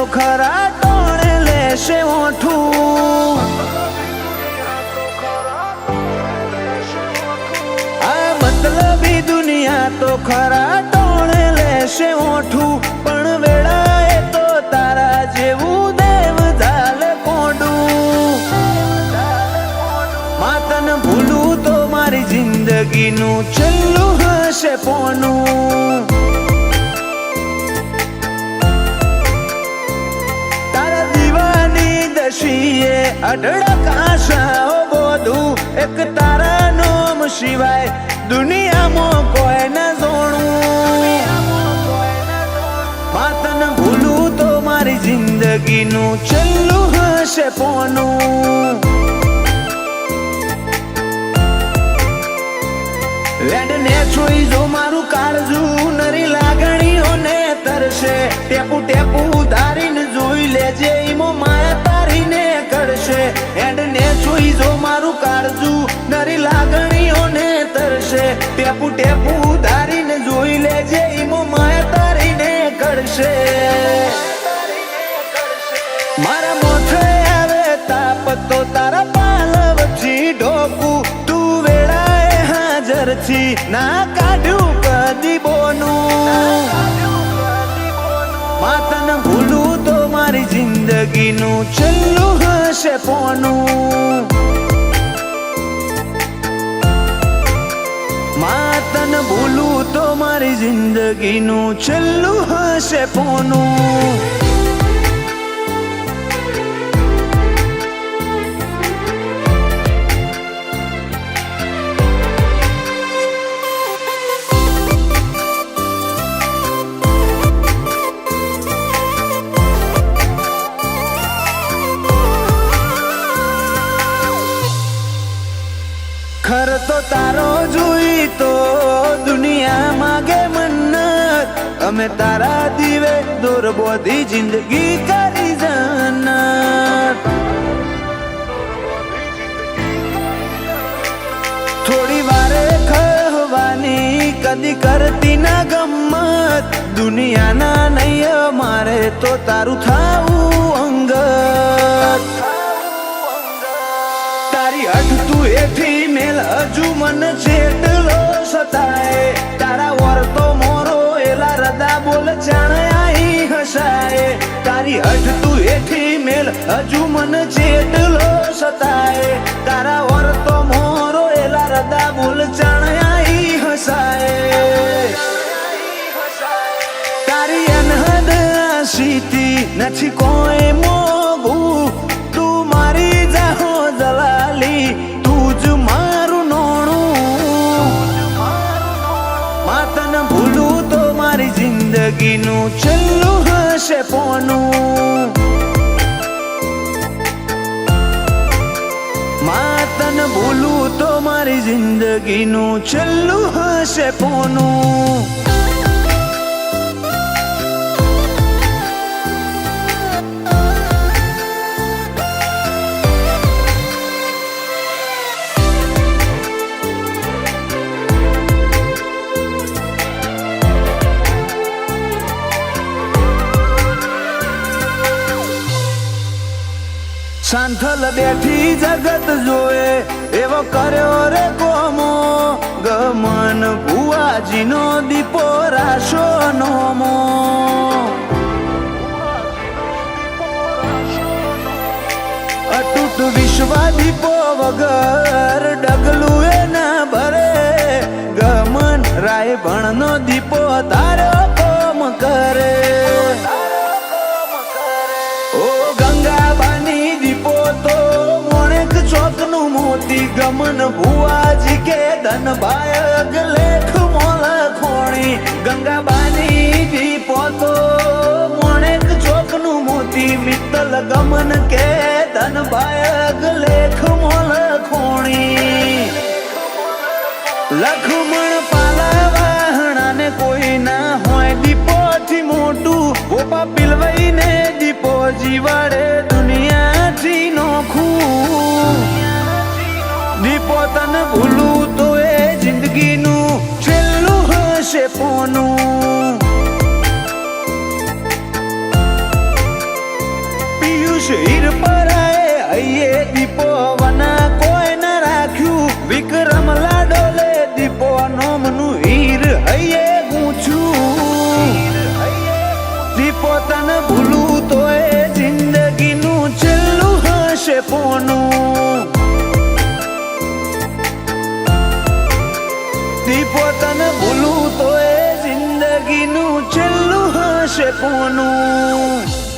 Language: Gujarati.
તો ખરા ટોણે લેશે ઓઠું? મતલબી દુનિયા તો ખરા ટોણે લેશે ઓઠું? પણ વેળાએ તો તારા જેવું દેવ ધાલ કોડું. માતન ભૂલું તો મારી જિંદગીનું છેલ્લું હશે પોનું. અઢળક આશાઓ બોધું એક તારા નોમ સિવાય દુનિયામાં કોઈ ન જોણું. માતન ભૂલું તો મારી જિંદગીનું છેલ્લું હશે પોનું. વેડ ને જોઈ જો મારું કાળજું નરી લાગણીઓને તરશે. ટેપુ ટેપુ ધારીને જોઈ લેજે ઈમો ટેપુ ટેપુ ઉધારીને જોઈ લેજે ઈમો માયા તારીને કરશે. મારા મોઠે આવે તાપ તો તારા પાલવથી ઢોકું, તું વેળાએ હાજર છી. ના કાઢ્યું કદી બોનું. માતન ભૂલું તો મારી જિંદગીનું, છેલ્લું હશે પોનું. માતન ભૂલું તો મારી જિંદગીનું છેલ્લું હશે પોનું. ખર તો તારો તો દુનિયા માગે મન્નત. અમે તારા દીવે દોર જિંદગી કરી જન્નત. થોડી વારે ખવાની કદી કરતી ના ગમત. દુનિયાના નહીં અમારે તો તારું થાવું અંગત. તારી તું એથી મેલ હજુ મન જેટલો એથી હજુ મન જેટલો સતાય. તારા વર તો મોરો, એલા રદા બોલ જાણે હસાય. તારી અનહદ સીતી નથી કોઈ મોગું. તું મારી જાહો દલાલી, તું જ મારું નોણું. માતન ભૂલું તો મારી જિંદગીનું છેલ્લું હશે પોનું. મારી જિંદગીનું છેલ્લું હશે પોનું. સાંથલ બેઠી જગત જોએ, એવો કર્યો રે કોમો. ગમન ભુવાજીનો દીપો રાશો નોમો અટૂટ વિશ્વ દીપો વગર ડગલું એ ના ભરે. ગમન રાય ભણનો દીપો તારો કોમ કરે. મોતી ગમન ભુવાજી કે ધન બાયક લેખ મોલ ખોણી. ગંગાબાની દીપો તો મોણેક ચોકનું મોતી મિત્તલ ગમન કે ધન બાયક લેખ મોલ ખોણી. લખમણ પાલા વાહણાને કોઈ ના હોય દીપોથી મોટું. ગોપા પિલવાઈને દીપો જીવાડે હશે પિયુષ શિર પરાએ હૈયે દીપો વના. કોઈ ન રાખ્યું વિક્રમ લાડોલે દીપો. નોમનું હીર હૈયે ગૂંછું. દીપો તને ભૂલું તો એ જિંદગીનું છેલ્લું હશે પોનું. દીપો તને ભૂલું તો